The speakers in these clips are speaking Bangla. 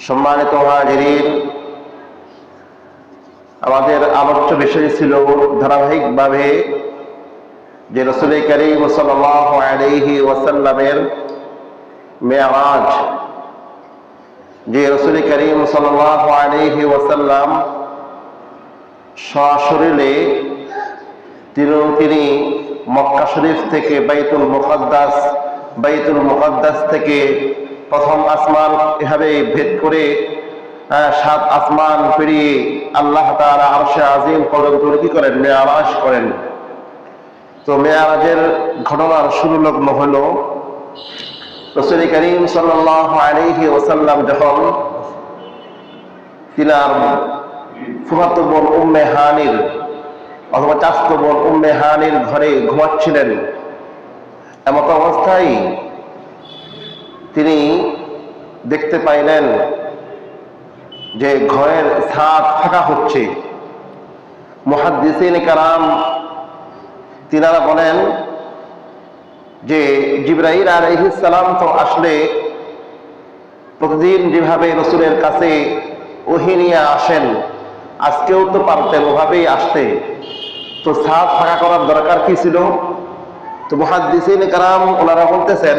সম্মানিত হাজিরিন আমাদের আলোচ্য বিষয় ছিল ধারাবাহিকভাবে যে রসুল করিম সাল্লাহি ওয়াসাল্লামের মেয়াজ যে রসুল করিম সাল্লাহ আলহি ওয়াসাল্লাম সশরীরে তিনি তিনি মক্কা শরীফ থেকে বাইতুল মুকদ্দাস বাইতুল মুকদ্দাস থেকে প্রথম আসমান এভাবে ভেদ করে সাত আসমান পেরিয়ে আল্লাহ আজিম পর্যন্ত কি করেন? মেয়ারাজ করেন। তো মেয়ারাজের ঘটনার শুরু লগ্ন হলো, রসুল করিম আলাইহি ওসাল্লাম যখন তিনার ফুফাতো বোন উম্মে হানির অথবা চাস্ত বোন উম্মে হানির ঘরে ঘুমাচ্ছিলেন, এমত অবস্থায় তিনি দেখতে পাইলেন যে ঘরের ছাদ ফাঁকা হচ্ছে। মুহাদ্দিসিন কালাম তিনারা বলেন যে জিব্রাহিল আলাইহিস সালাম তো আসলে প্রতিদিন যেভাবে রসুলের কাছে ওহি নিয়ে আসেন, আজকেও তো পারতেন ওভাবেই আসতে। তো ছাদ ফাঁকা করার দরকার কি ছিল? তো মুহাদ্দিসিন কালাম ওনারা বলতেছেন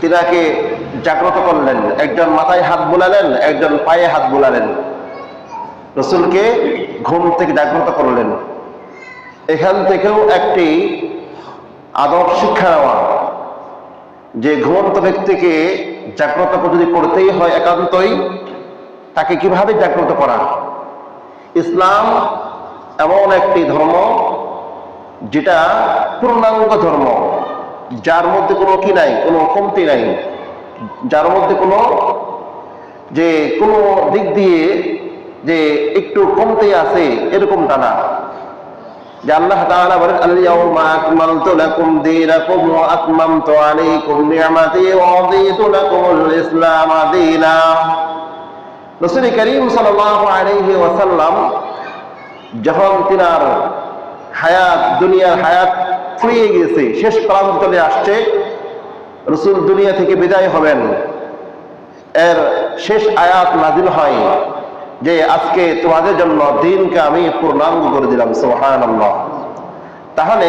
তিনাকে জাগ্রত করলেন, একজন মাথায় হাত বুলালেন, একজন পায়ে হাত বুলালেন। রসুলকে ঘুম থেকে জাগ্রত করলেন। এখান থেকেও একটি আদব শিক্ষা নেওয়া। যে ঘুমন্ত ব্যক্তিকে জাগ্রত যদি করতেই হয় একান্তই, তাকে কীভাবে জাগ্রত করা? ইসলাম এমন একটি ধর্ম, যেটা পূর্ণাঙ্গ ধর্ম। যার মধ্যে কোনো কি নাই, কোনো কমতি নাই। যার মধ্যে কোনো যে কোনো দিক দিয়ে যে একটু কমতে আছে, এরকমটা না। যে আল্লাহ তাআলা বলেন, আল-ইয়াউমা আকমালতু লাকুম দীনাকুম ওয়া আতমামতু আলাইকুম নি'মাতি ওয়া রাদিতু লাকুমুল ইসলাম দীনা। রাসূল করিম সাল্লাল্লাহু আলাইহি ওয়াসাল্লাম যখন তিনার হায়াত, দুনিয়ার হায়াত ফুরিয়ে গিয়েছে। শেষ প্রান্তরে আসছে, রসুল দুনিয়া থেকে বিদায় হবেন। এর শেষ আয়াত নাজিল হয় যে, আজকে তোমাদের জন্য দিনকে আমি পূর্ণাঙ্গ করে দিলাম সোহান তাহলে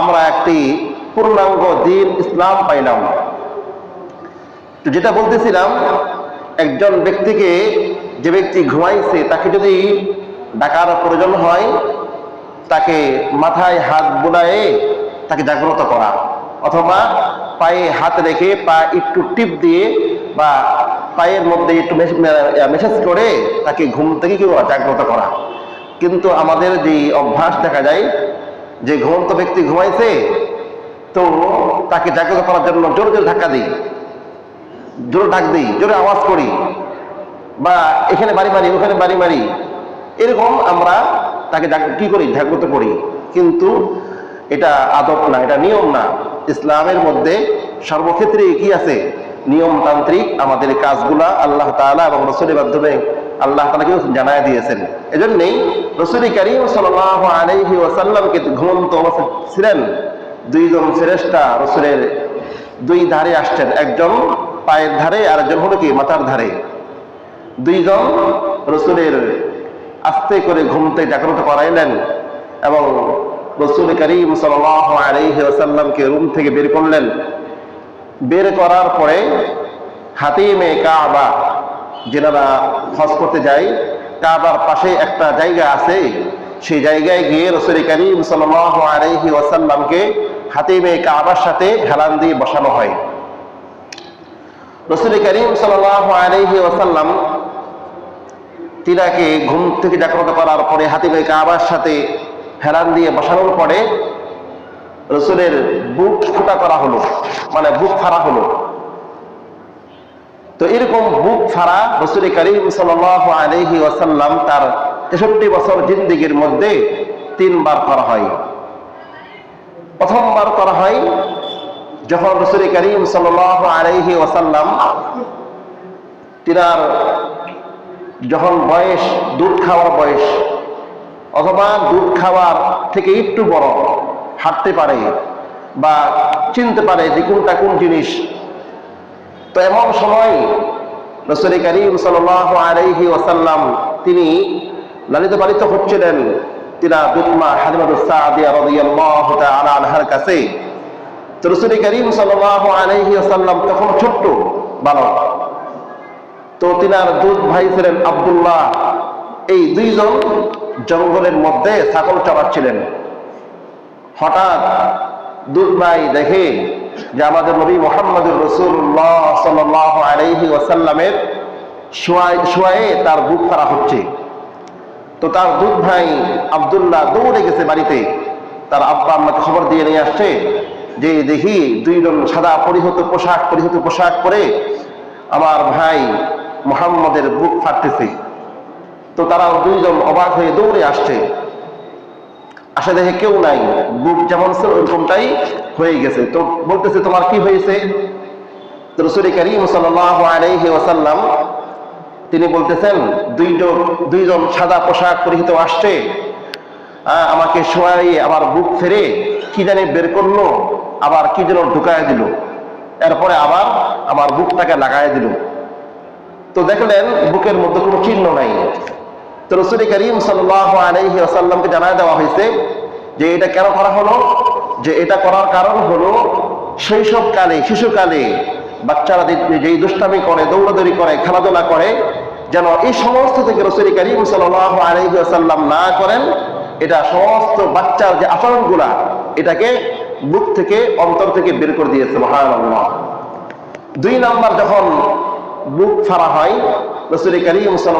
আমরা একটি পূর্ণাঙ্গ দিন ইসলাম পাইলাম। তো যেটা বলতেছিলাম, একজন ব্যক্তিকে যে ব্যক্তি ঘুমাইছে, তাকে যদি ডাকার প্রয়োজন হয় তাকে মাথায় হাত বুলায়ে তাকে জাগ্রত করা। অথবা পায়ে হাত রেখে পা একটু টিপ দিয়ে বা পায়ের মধ্যে একটু মেসেজ করে তাকে ঘুম থেকে কি জাগ্রত করা। কিন্তু আমাদের যে অভ্যাস দেখা যায় যে ঘুমন্ত ব্যক্তি ঘুমাইছে, তো তাকে জাগ্রত করার জন্য জোরে জোরে ধাক্কা দিই, জোরে ডাক দিই, জোরে আওয়াজ করি বা এখানে বাড়ি মারি ওখানে বাড়ি মারি এরকম আমরা তাকে কি করি? জাগ্রত করি। কিন্তু এটা আদব না, এটা নিয়ম না। ইসলামের মধ্যে সর্বক্ষেত্রে কি আছে। নিয়মতান্ত্রিক আমাদের কাজগুলা আল্লাহ তাআলা এবং রসুলের মাধ্যমে আল্লাহ তালাকে জানায় দিয়েছেন। এজন্যই রসুল করিম সাল্লাল্লাহু আলাইহি ওয়াসাল্লামকে ঘুমন্ত ছিলেন। দুইজন শ্রেষ্ঠা রসুলের দুই ধারে আসছেন। একজন পায়ের ধারে আর একজন হলো কি? মাথার ধারে। দুইজন রসুলের আস্তে করে ঘুমতে জাগ্রত করাইলেন এবং রসুল করিম সাল্লাহ রুম থেকে বের করলেন। বের করার পরে হাতিমে কাবা, যেনারা হজ করতে যায়, কাবার পাশে একটা জায়গা আছে। সেই জায়গায় গিয়ে রসুল করিম সাল্লাহ আলাইহি ওয়াসাল্লামকে হাতিমে কাবার সাথে হেলান দিয়ে বসানো হয়। রসুল করিম সাল্লাহ আলাইহি ওয়াসাল্লাম তিনাকে ঘুম থেকে জাগ্রত করার পরে হাতিমে কাবার সাথে হেলান দিয়ে বসানোর পরে রসুলের বুক ফুটা করা হলো মানে বুক ফাড়া হলো। তো এরকম বুক ফাড়া রসুল করিম সাল আলহি ওয়াসাল্লাম তার তেষট্টি বছর জিন্দিগির মধ্যে তিনবার করা হয়। প্রথমবার করা হয় যখন রসুল করিম সাল আলহি ওয়াসাল্লাম তিনার যখন বয়স দুধ খাওয়ার বয়স, অথবা দুধ খাওয়ার থেকে একটু বড়, হাঁটতে পারে বা চিনতে পারে যে কোনটা কোন জিনিস, তো এমন সময় রসুল করিম সাল আলহি ওসাল্লাম তিনি লালিত পালিত হচ্ছিলেন তিনা দুধমা হালিমাদুসাহার কাছে। তো রসুল করিম সাল আলহি ওসাল্লাম তখন ছোট্ট বালক। তো তিনার দুধ ভাই ছিলেন আবদুল্লাহ। এই দুইজন জঙ্গলের মধ্যে ছাগল চড়াচ্ছিলেন। হঠাৎ দুধ ভাই দেখে যে আমাদের নবী মোহাম্মদুর রসুল্লাহ সাল আলহি ওয়াসাল্লামের শোয়ায়ে তার বুক করা হচ্ছে। তো তার দুধ ভাই আবদুল্লাহ দৌড়ে গেছে বাড়িতে। তার আব্বা আমাকে খবর দিয়ে নিয়ে আসছে যে, দেখি দুইজন সাদা পরিহত পোশাক পরিহত পোশাক পরে আমার ভাই মোহাম্মদের বুক ফাটতেছে। তো তারা দুইজন অবাক হয়ে দৌড়ে আসছে। আসে দেখে কেউ নাই। বুক যেমন ছিল ওইরকমটাই হয়ে গেছে। তো বলতেছে, তোমার কি হয়েছে? রসুল করিম সাল্লাহি তিনি বলতেছেন দুইজন দুইজন সাদা পোশাক পরিহিত আসছে। আমাকে শোয়াই আবার বুক ফেরে কি জানি বের করল, আবার কি যেন ঢুকায় দিল। এরপরে আবার আমার বুকটাকে লাগায় দিল। তো দেখলেন বুকের মধ্যে কোনো চিহ্ন নাই। তো রসুল করিম সাল্লাহ আলহি আসাল্লামকে জানায় দেওয়া হয়েছে যে এটা কেন করা হলো? যে এটা করার কারণ হলো শৈশবকালে শিশুকালে বাচ্চারা যেই দুষ্টামি করে, দৌড়াদৌড়ি করে, খেলাধুলা করে, যেন এই সমস্ত থেকে রসুল করিম সাল্লাহ আলহি আসাল্লাম না করেন, এটা সমস্ত বাচ্চার যে আচরণগুলা, এটাকে বুক থেকে, অন্তর থেকে বের করে দিয়েছে মহান দুই নাম্বার যখন বুক ছাড়া হয়। রসুল করিম সাল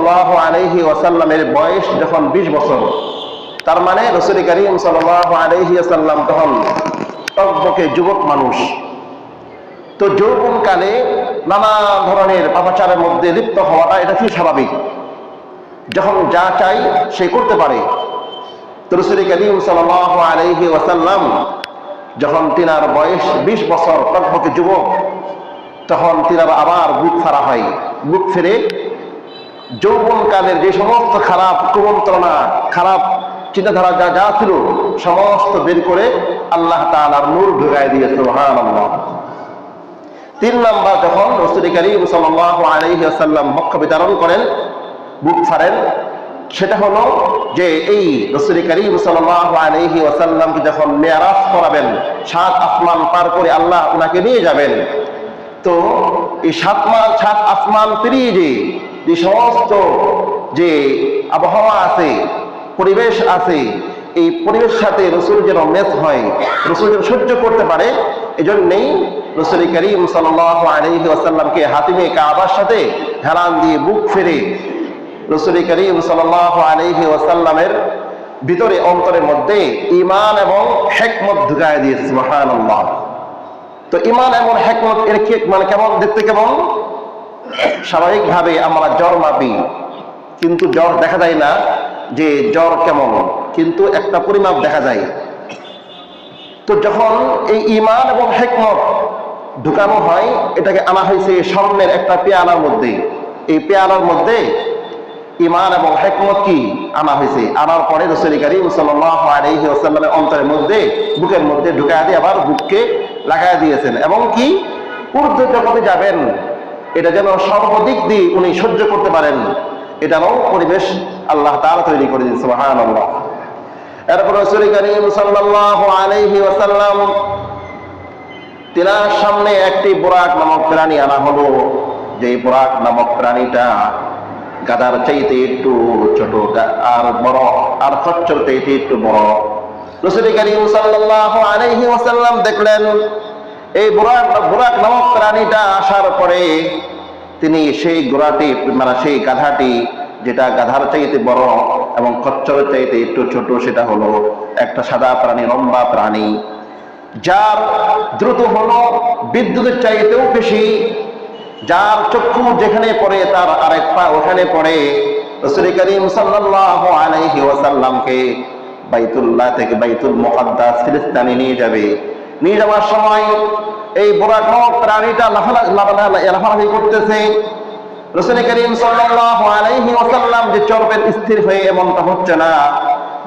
আলহি ওয়াসাল্লামের বয়স যখন বিশ বছর, তার মানে রসুল করিম সাল আলহি আসাল্লাম তখন টকবকে যুবক মানুষ। তো যৌবনকালে নানা ধরনের পাপাচারের মধ্যে লিপ্ত হওয়াটা এটা কি স্বাভাবিক? যখন যা চাই সে করতে পারে। তো রসুল করিম সাল আলহি ওয়াসাল্লাম যখন তিনার বয়স বিশ বছর, টকবকে যুবক তখন তিনার আবার বুক ফাড়া হয়। বুক ফিরে যৌবনকালের যে সমস্ত খারাপ কুমন্ত্রণা, খারাপ চিন্তাধারা যা যা ছিল, সমস্ত বের করে আল্লাহ তালার নূর ঢুকাই দিয়েছে মহান তিন নাম্বার যখন রসুল করিম সাল্লাহ আলহিহাসাল্লাম বক্ষ বিতরণ করেন, বুক ফাড়েন সেটা হলো যে এই রসুল করিম সাল্লাহ আলহি ওয়াসাল্লামকে যখন মেয়ারাজ করাবেন, সাত আসমান পার করে আল্লাহ ওনাকে নিয়ে যাবেন তো এই সাত মাস সাত আসমান পেরিয়ে যে সমস্ত যে আবহাওয়া আছে, পরিবেশ আছে, এই পরিবেশ সাথে রসুল যেন মেস হয়, রসুল যেন সহ্য করতে পারে, এজন্যই রসুল করিম সাল আলহি আসাল্লামকে হাতিমে কাবার সাথে হেলান দিয়ে বুক ফেরে রসুল করিম সাল আলহি ওয়াসাল্লামের ভিতরে, অন্তরের মধ্যে ইমান এবং হেকমত ঢুকায় দিয়েছে মহান আল্লাহ তো ইমান এমন হেকমত এর কি মানে কেমন, দেখতে কেমন? স্বাভাবিকভাবে আমরা জ্বর মাপি, কিন্তু জ্বর দেখা যায় না যে জ্বর কেমন, কিন্তু একটা পরিমাপ দেখা যায়। তো যখন এই ইমান এবং হেকমত ঢুকানো হয়, এটাকে আনা হয়েছে স্বর্ণের একটা পেয়ালার মধ্যে। এই পেয়ালার মধ্যে ইমান এবং হেকমত কি আনা হয়েছে? আনার পরে রসুল করিম সাল্লামের অন্তরের মধ্যে, বুকের মধ্যে ঢুকায় দিয়ে আবার বুককে লাগাই দিয়েছেন। এবং কি? ঊর্ধ্ব জগতে যাবেন। এটা যেন সর্বদিক দিয়ে উনি সহ্য করতে পারেন। এটারও পরিবেশ আল্লাহ তাআলা তৈরি করে দিয়েছে মহান আল্লাহ এরপর সামনে একটি বোরাক নামক প্রাণী আনা হলো। যে বোরাক নামক প্রাণীটা গাদার চাইতে একটু ছোট আর বড়, আর খচ্চর চাইতে একটু বড়। রসুল করিম সাল্লাল্লাহু আলাইহি ওয়াসাল্লাম দেখলেন, এই বোরাক বোরাক নামক প্রাণীটা আসার পরে তিনি সেই গোড়াটি মানে সেই গাধাটি, যেটা গাধার চাইতে বড় এবং খচ্চরের চাইতে একটু ছোট, সেটা হলো একটা সাদা প্রাণী, লম্বা প্রাণী। যার দ্রুত হলো বিদ্যুতের চাইতেও বেশি। যার চক্ষু যেখানে পড়ে, তার আরেক পা ওখানে পড়ে। রসুল করিম সাল্লাল্লাহু আলাইহি ওয়াসাল্লামকে বাইতুল্লাহ থেকে বাইতুল মুকাদ্দাস ফিলিস্তিনে নিয়ে যাবে। নিয়ে যাওয়ার সময় এই বুড়া নক প্রাণীটা লাফালা- লাফালা- লাফালাফি করতেছে। রসুল করিম সাল্লাল্লাহু আলাইহি ওয়াসাল্লাম যে চরবের স্থির হয়ে এমনটা হচ্ছে না।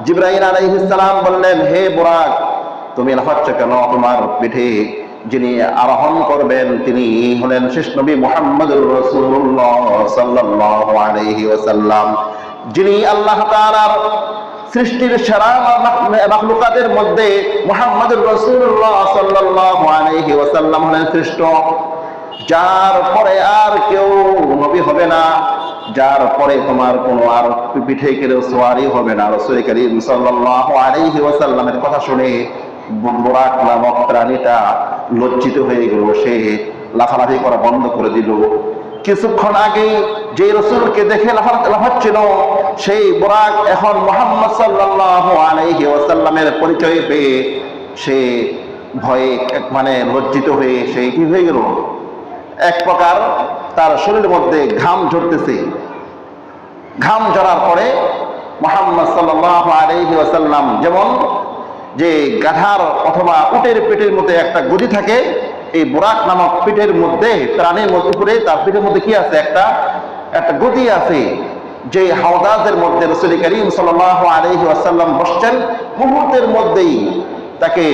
জিব্রাইল আলাইহিস সালাম বললেন, হে বুরাক তুমি লাফাচ্ছ কেন? তোমার পিঠে যিনি আরোহণ করবেন, তিনি হলেন শেষ নবী মুহাম্মদুর রাসূলুল্লাহ সাল্লাল্লাহু আলাইহি ওয়াসাল্লাম। যিনি আল্লাহ তাআলার সৃষ্টির সেরা মাখলুকাতের মধ্যে মুহাম্মদুর রাসূলুল্লাহ সাল্লাল্লাহু আলাইহি ওয়াসাল্লাম হলেন শ্রেষ্ঠ যার পরে আর কেউ নবী হবে না। যার পরে তোমার কোনো আর পিঠে কেউ সোয়ারি হবে না। রসুল করিম সাল্লাল্লাহু আলাইহি ওয়াসাল্লামের কথা শুনে বুরাক নামক প্রাণীটা লজ্জিত হয়ে গেল। সে লাফালাফি করা বন্ধ করে দিল। কিছুক্ষণ আগে যে রসুলকে দেখে লাফা- লাফাচ্ছিল, সেই বুরাক এখন মোহাম্মদ ওয়াসাল্লামের পরিচয় পেয়ে সে ভয়ে মানে লজ্জিত হয়ে সে কি হয়ে গেল? এক প্রকার তার শরীরের মধ্যে ঘাম ঝরতেছে। ঘাম ঝরার পরে মোহাম্মদ সাল্লাহ আলহি ওয়াসাল্লাম যেমন যে গাধার অথবা উটের পেটের মধ্যে একটা গদি থাকে এই বোরাক নামক পিঠের মধ্যে, প্রাণীর মধ্যে উপরে, তার পিঠের মধ্যে কি আছে? একটা একটা গতি আছে, যে হাওদাজের মধ্যে রসুল করিম সাল্লাহ আলহি ওয়াসাল্লাম বসছেন। মুহূর্তের মধ্যেই তাকে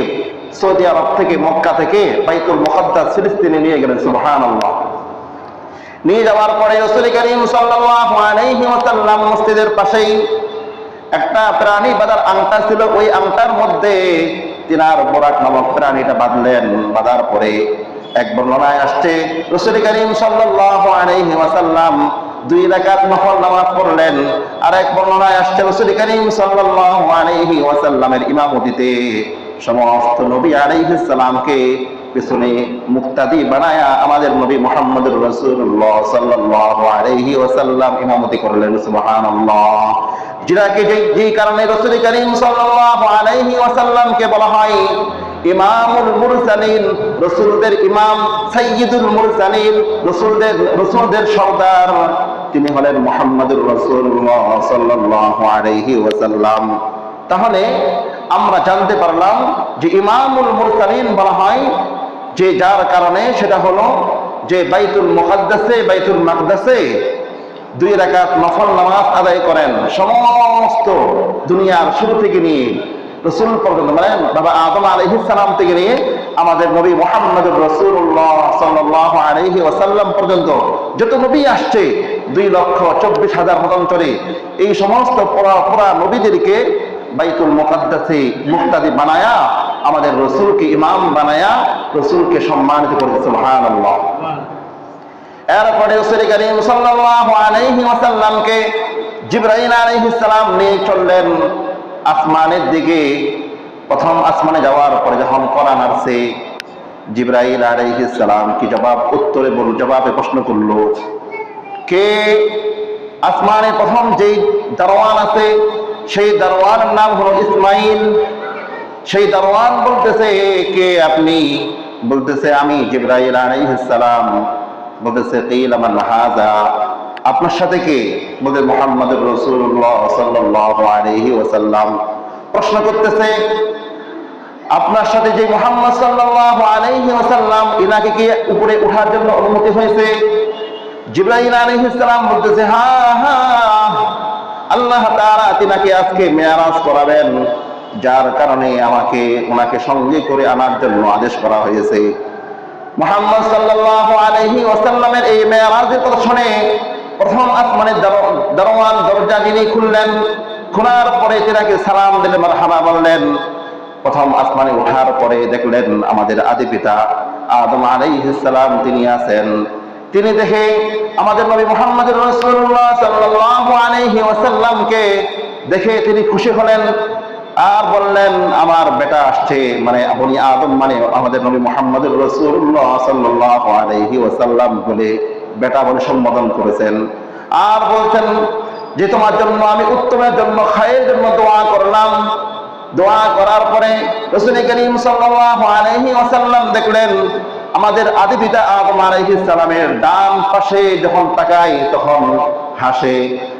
সৌদি আরব থেকে মক্কা থেকে বাইতুল মুকদ্দাস ফিলিস্তিনে নিয়ে গেলেন, সুবহানাল্লাহ। নিয়ে যাওয়ার পরে রসুল করিম সাল্লাল্লাহু আলাইহি ওয়াসাল্লাম মসজিদের পাশেই একটা প্রাণী বাদার আংটা ছিল, ওই আংটার মধ্যে তিনার বোরাক নামক প্রাণীটা বাঁধলেন। বাঁধার পরে এক বর্ণনায় আসছে, রসুল করিম সাল্লাম দুই রাকাত নফল নামাজ পড়লেন। আর এক বর্ণনায় আসছে, রসুল করিম সাল্লাহ আলহি ওয়াসাল্লামের ইমামতিতে সমস্ত নবী আলাইহিস সালামকে পেছনে মুক্তাদি বানায়া আমাদের নবী মুহাম্মদুর রাসূলুল্লাহ সাল্লাল্লাহু আলাইহি ওয়াসাল্লাম ইমামতি করলেন, সুবহানাল্লাহ। যাকে যে যেই কারণে রাসূল করিম আলাইহি ওয়াসাল্লামকে বলা হয় ইমামুল মুরসালিন, রাসূলদের ইমাম মুরসালিন, রাসূলদের রাসূলদের সর্দার। তিনি হলেন মুহাম্মদুর রাসূলুল্লাহ সাল্লাল্লাহু আলাইহি ওয়াসাল্লাম। তাহলে আমরা জানতে পারলাম যে ইমামুল মুরসালিন বলা হয় যে যার কারণে সেটা হলো যে বাইতুল মুকাদ্দাসে, বাইতুল মাকদাসে দুই রাকাত নফল নামাজ আদায় করেন। সমস্ত দুনিয়ার শুরু থেকে নিয়ে রসুল পর্যন্ত মানে বাবা আদম আলহিস সালাম থেকে নিয়ে আমাদের নবী মোহাম্মদুর রসুল্লাহ সাল্লাহ আলহি ওয়াসাল্লাম পর্যন্ত যত নবী আসছে, দুই লক্ষ চব্বিশ হাজার মতান্তরে এই সমস্ত পুরা পুরা নবীদেরকে বাইতুল মুকাদ্দাসে মুক্তাদি বানায়া, আমাদের রসুলকে ইমাম বানায়া, রসুলকে সম্মানিত করেছে, সুবহানাল্লাহ। এরপরে রসুল করিম সাল্লাল্লাহু আলাইহি ওয়াসাল্লামকে জিবরাইল আলাইহিস সালাম নিয়ে চললেন আসমানের দিকে। প্রথম আসমানে যাওয়ার পরে যখন কোরআন আসছে, জিবরাইল আলাইহিস সালাম কি জবাব, উত্তরে বল জবাবে প্রশ্ন করল, কে আসমানে প্রথম যেই দারোয়ান আছে সেই দারোয়ানের নাম হলো ইসমাইল। সেই দারোয়ান বলতেছে, কে আপনি? বলতেছে, আমি জিব্রাইল আলাইহিস সালাম। বলতেছে, কিল আমার হাজা আপনার সাথে কে? বলতে মোহাম্মদুর রাসূলুল্লাহ সাল্লাল্লাহু আলাইহি ওয়াসাল্লাম। প্রশ্ন করতেছে, আপনার সাথে যে মোহাম্মদ সাল্লাল্লাহু আলাইহি ওয়াসাল্লাম, ইনাকে কি উপরে ওঠার জন্য অনুমতি হয়েছে? জিব্রাইল আলাইহিস সালাম বলতেছে হ্যাঁ হ্যাঁ। আল্লাহ তাআলা তিনাকে আজকে মেয়ারাজ করাবেন, যার কারণে আমাকে, ওনাকে সঙ্গে করে আনার জন্য আদেশ করা হয়েছে। মোহাম্মদ সাল্লাল্লাহু আলাইহি ওয়াসাল্লামের এই মেয়ারাজের কথা শুনে প্রথম আসমানের দারো- দারোয়ান দরজা যিনি খুললেন, খোলার পরে তিনাকে সালাম দিলেন মারহাবা বললেন, প্রথম আসমানে ওঠার পরে দেখলেন আমাদের আদি পিতা আদম আলাইহিস সালাম তিনি আছেন। তিনি দেখে আমাদের নবী মুহাম্মদ সাল্লাল্লাহু আলাইহি দেখে তিনি খুশি হলেন আর বললেন, আমার বেটা আসছে মানে আপনি আদম মানে আমাদের নবী মুহাম্মদ রাসূলুল্লাহ সাল্লাল্লাহু আলাইহি ওয়াসাল্লাম বলে বেটা বলে সম্বোধন করেছেন। আর বলছেন যে, তোমার জন্য আমি উত্তমের জন্য, খায়ের জন্য দোয়া করলাম। দোয়া করার পরে রসুল করিম সাল্লাল্লাহু আলাইহি ওয়াসাল্লাম দেখলেন, আমাদের আদি পিতা আদম সালামের ডান পাশে যখন তাকাই তখন হাসে।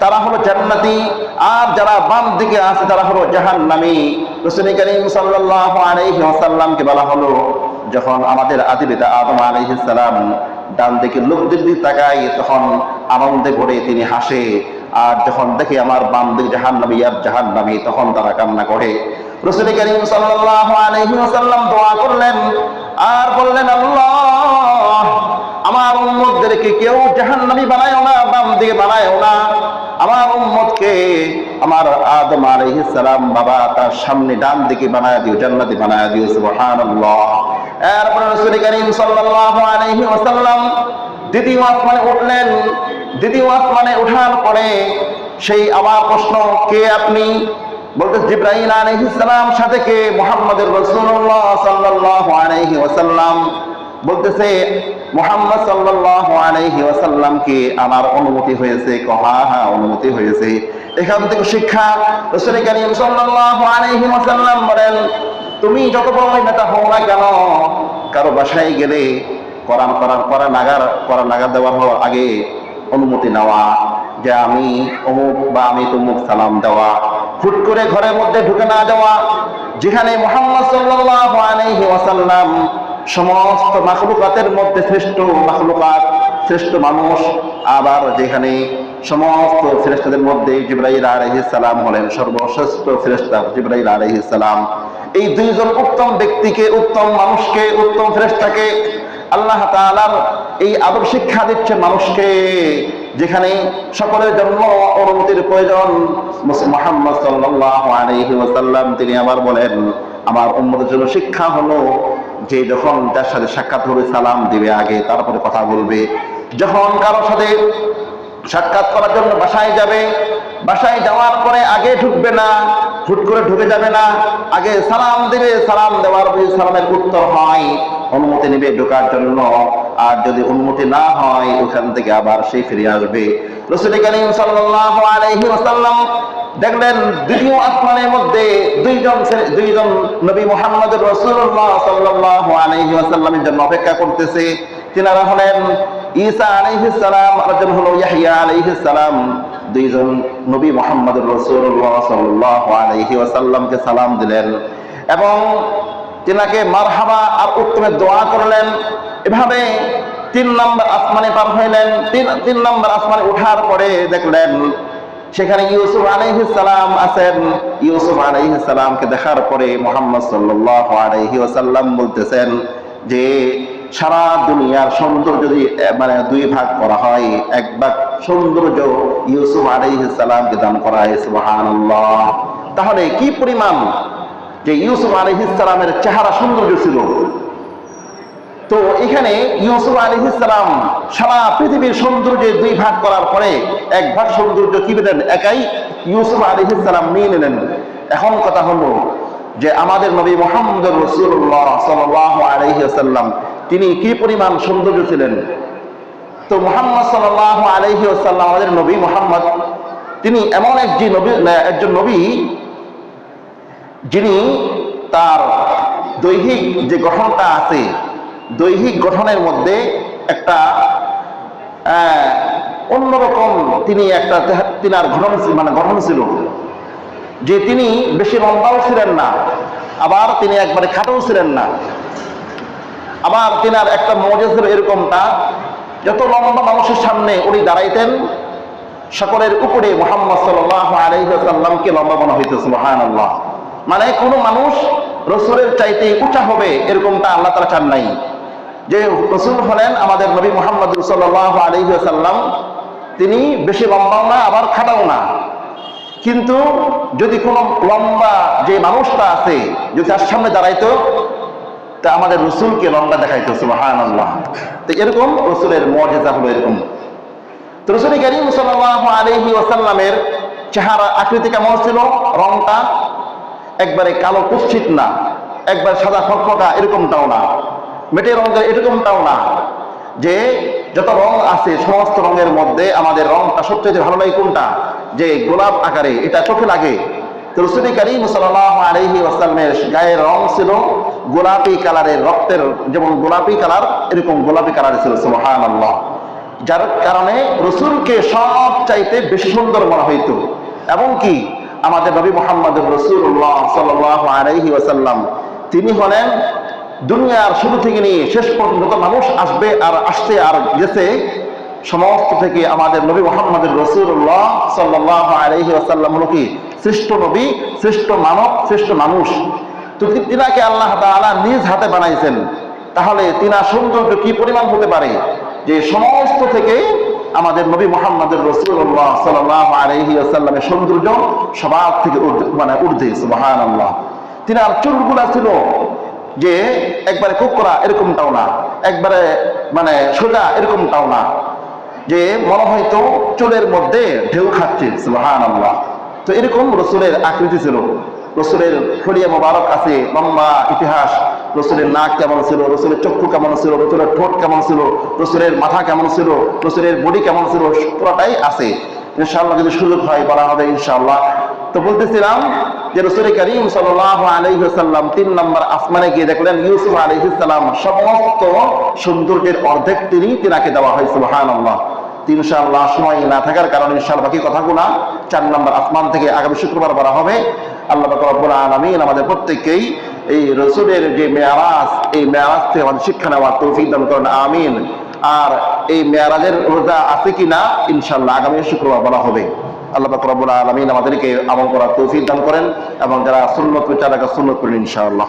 তারা হলো জান্নাতি, আর যারা বাম দিকে আছে তারা হলো জাহান্নামী। রসুল করিম সাল্লাল্লাহু আলাইহি ওয়াসাল্লামকে বলা হলো, যখন আমাদের আদি পিতা আদম আলাইহিস সালাম ডান দিকে লোকদের দিকে তাকায়, তখন আনন্দে ভরে তিনি হাসে। আর যখন দেখে আমার বাম দিকে জাহান্নামী আর জাহান্নামী, তখন তারা কান্না করে। রসুল করিম সাল্লাল্লাহু আলাইহি ওয়াসাল্লাম দোয়া করলেন, আর বললেন, আল্লাহ, আমার উম্মতদেরকে কেউ জাহান্নামী বানায় না, বাম দিকে বানায় না। আমার আদম আলাইহিস সালাম বাবা তার সামনে ডান দিকে বানায় দিও, জান্নাতি বানায় দিও করিম সাল্লাল্লাহু আলাইহি ওয়াসাল্লাম দ্বিতীয় আসমানে উঠলেন। দ্বিতীয় আসমানে ওঠার পরে সেই আবার প্রশ্ন, কে আপনি? বলতে জিব্রাহিম আলাইহিস সালাম, সাথে কে? মুহাম্মদের রাসূলুল্লাহ সাল্লাল্লাহু আলাইহি ওয়াসাল্লাম। বলতেছে, মুহাম্মদ ওয়াসাল্লাম কি আমার অনুমতি হয়েছে, কহা হ্যাঁ অনুমতি হয়েছে। এখান থেকে শিক্ষা বলেন, তুমি যত বড় নেতা হও না কেন, কারও বাসায় গেলে কোরআন কোরআন করা নাগার করা নাগার দেওয়ার হওয়ার আগে অনুমতি নেওয়া, যে আমি অমুক বা আমি তমুক সালাম দেওয়া, হুট করে ঘরের মধ্যে ঢুকে না দেওয়া, যেখানে মোহাম্মদ সাল্লাল্লাহু আলাইহি ওয়াসাল্লাম সমস্ত মাখলুকাতের মধ্যে শ্রেষ্ঠ মাখলুকাত শ্রেষ্ঠ মানুষ, আবার যেখানে সমস্ত শ্রেষ্ঠদের মধ্যে জিব্রাইল আলাইহিস সালাম হলেন সর্বশ্রেষ্ঠ শ্রেষ্ঠ জিব্রাইল আলাইহিস সালাম। এই দুইজন উত্তম ব্যক্তিকে, উত্তম মানুষকে, উত্তম শ্রেষ্ঠাকে আল্লাহ তাআলার এই আদব শিক্ষা দিচ্ছে মানুষকে, যেখানে সকলের জন্য অনুমতির প্রয়োজন। মোহাম্মদ ওয়াসাল্লাম, তিনি আবার বলেন, আমার উম্মতের জন্য শিক্ষা হলো যে যখন যার সাথে সাক্ষাৎ হবে সালাম দিবে আগে, তারপরে কথা বলবে। যখন কারোর সাথে সাক্ষাৎ করার জন্য বাসায় যাবে, বাসায় যাওয়ার পরে আগে ঢুকবে না, হুট করে ঢুকে যাবে না, আগে সালাম দেবে, সালাম দেওয়ার পরে সালামের উত্তর হয়, অনুমতি নেবে ঢোকার জন্য। আর যদি অনুমতি না হয়, ওখান থেকে আবার সেই ফিরে আসবে। রসুল করিম সাল্লাল্লাহু আলাইহি ওয়াসাল্লাম দেখলেন দ্বিতীয় আসমানের মধ্যে দুইজন দুইজন নবী মুহাম্মদ রাসূলুল্লাহ সাল্লাল্লাহু আলাইহি ওয়াসাল্লামের জন্য অপেক্ষা করতেছে। তিনারা হলেন ঈসা আলাইহিস সালাম আর একজন হলো ইয়াহইয়া আলাইহিস সালাম, দুইজন নবী মুহাম্মদ রাসূলুল্লাহ সাল্লাল্লাহু আলাইহি ওয়াসাল্লামকে সালাম দিলেন এবং তিনাকে মারহাবা আর উত্তমে দোয়া করলেন। এভাবে তিন নম্বর আসমানে পার হইলেন, তিন তিন নম্বর আসমানে উঠার পরে দেখলেন সেখানে ইউসুফ সালাম আছেন। ইউসুফ সালামকে দেখার পরে মোহাম্মদ সাল্লাল্লাহু আলাইহি ওয়াসাল্লাম বলতেছেন যে সারা দুনিয়ার সৌন্দর্য যদি মানে দুই ভাগ করা হয়, এক ভাগ সৌন্দর্য ইউসুফ আলাইহিস সালামকে দান করা হয়, সুবহানাল্লাহ। তাহলে কি পরিমাণ যে ইউসুফ আলাইহিস সালামের চেহারা সৌন্দর্য ছিল? তো এখানে ইউসুফ আলাইহিস সালাম সারা পৃথিবীর সৌন্দর্যের দুই ভাগ করার পরে এক ভাগ সৌন্দর্য কি পেলেন? একাই ইউসুফ আলাইহিস সালাম নিয়ে নিলেন। এখন কথা হলো যে আমাদের নবী মোহাম্মদ রসুল্লাহ সাল্লাহ আলাইহি সাল্লাম তিনি কি পরিমাণ সৌন্দর্য ছিলেন? তো মোহাম্মদ সাল্লাহ আলাইহি সাল্লাম আমাদের নবী মোহাম্মদ, তিনি এমন একজন নবী একজন নবী, যিনি তার দৈহিক যে গঠনটা আছে, দৈহিক গঠনের মধ্যে একটা অন্যরকম তিনি একটা তিনার গঠন মানে গঠন ছিল, যে তিনি বেশি লম্বাও ছিলেন না, আবার তিনি একবারে খাটোও ছিলেন না। আবার তিনার একটা মজা ছিল এরকমটা। যত লম্বা মানুষের সামনে উনি দাঁড়াইতেন, সকলের উপরে মোহাম্মদ আলহিহাল্লামকে লম্বা মনে হইতে আল্লাহ মানে কোনো মানুষ রসুলের চাইতে উঁচা হবে এরকমটা আল্লাহ তালা চান নাই। যে রসুল হলেন আমাদের নবী মোহাম্মদ সাল্লাহ আলহিহাল্লাম তিনি বেশি লম্বাও না, আবার খাটাও না। কিন্তু যদি কোনো লম্বা যে মানুষটা আছে, যদি তার সামনে দাঁড়াইতো তা আমাদের রসুলকে রংটা দেখাইতো আল্লাহ তো এরকম রসুলের মর্যাদা হলো এরকম। তো রসুল করিম সাল্লাহ আলহি ওসাল্লামের চেহারা, আকৃতি কেমন ছিল? রংটা একবারে কালো কুচ্ছিত না, একবার সাদা ফকফকা এরকমটাও না। মেটে রঙের এরকমটাও না। যে যত রং আছে, সমস্ত রঙের মধ্যে আমাদের রংটা সবচেয়ে ভালো লাগে কোনটা? যে গোলাপ আকারে, এটা চোখে লাগে। তো রসুল করিম সাল্লাহ আলহি গায়ের রং ছিল গোলাপি কালারের রক্তের, যেমন গোলাপি কালার, এরকম গোলাপি কালার ছিল সুবহান আল্লাহ যার কারণে রসুলকে সব চাইতে বেশি সুন্দর মনে হইতো। এবং কি? আমাদের নবী মোহাম্মদ রসুল্লাহ সাল্লাহ ওয়াসাল্লাম, তিনি হলেন দুনিয়ার শুরু থেকে নিয়ে শেষ পর্যন্ত মানুষ আসবে আর আসছে আর গেছে, সমস্ত থেকে আমাদের নবী মোহাম্মদ রসুল্লাহ সাল্লাহ আলাইহি ওয়াসাল্লাম হলো কি? শ্রেষ্ঠ নবী, শ্রেষ্ঠ মানব, শ্রেষ্ঠ মানুষ। তো তিনাকে আল্লাহ তাআলা নিজ হাতে বানাইছেন, তাহলে তিনার সৌন্দর্য কি পরিমাণ হতে পারে? যে সমস্ত থেকে আমাদের নবী মোহাম্মদের রসুল্লাহ সাল্লাহ আলহি সৌন্দর্য সবার থেকে মানে ঊর্ধ্বে সুবাহান আল্লাহ তিনার চুলগুলা ছিল যে একবারে কুকরা এরকমটাও না, একবারে মানে সোজা এরকমটাও না, যে মনে হয়তো চুলের মধ্যে ঢেউ খাচ্ছে সুবাহান আল্লাহ তো এরকম রসুলের আকৃতি ছিল। রসুলের ফরিয়া মোবারক আছে, লম্বা ইতিহাস। রসুলের নাক কেমন ছিল, রসুলের চক্ষু কেমন ছিল, রসুলের ঠোঁট কেমন ছিল, রসুলের মাথা কেমন ছিল, রসুলের বডি কেমন ছিল, পুরোটাই আছে। ইনশাল্লাহ যদি সুযোগ হয়, বলা হবে ইনশাল্লাহ তো বলতেছিলাম যে রসুল করিম সাল্লাহ আলহিহাল্লাম তিন নম্বর আসমানে গিয়ে দেখলেন, ইউসুফ আলহিসাল্লাম সমস্ত সৌন্দর্যের অর্ধেক তিনি তিনাকে দেওয়া হয় সুবাহান আল্লাহ ইনশাআল্লাহ সময় না থাকার কারণে ইনশাআল্লাহ বাকি কথাগুলো চার নম্বর আসমান থেকে আগামী শুক্রবার বলা হবে। আল্লাহ রব্বুল আলমিন আমাদের প্রত্যেককেই এই রসুলের যে মেয়ারাজ, এই মেয়ারাজ থেকে আমাদের শিক্ষা নেওয়ার তৌফিক দান করেন, আমিন। আর এই মেয়ারাজের রোজা আছে কি না ইনশাল্লাহ আগামী শুক্রবার বলা হবে। আল্লাহ রব্বুল আলমিন আমাদেরকে আমল করার তৌফিক দান করেন এবং যারা সুন্নত বিচারাকে, সুন্নত করেন, ইনশাআল্লাহ।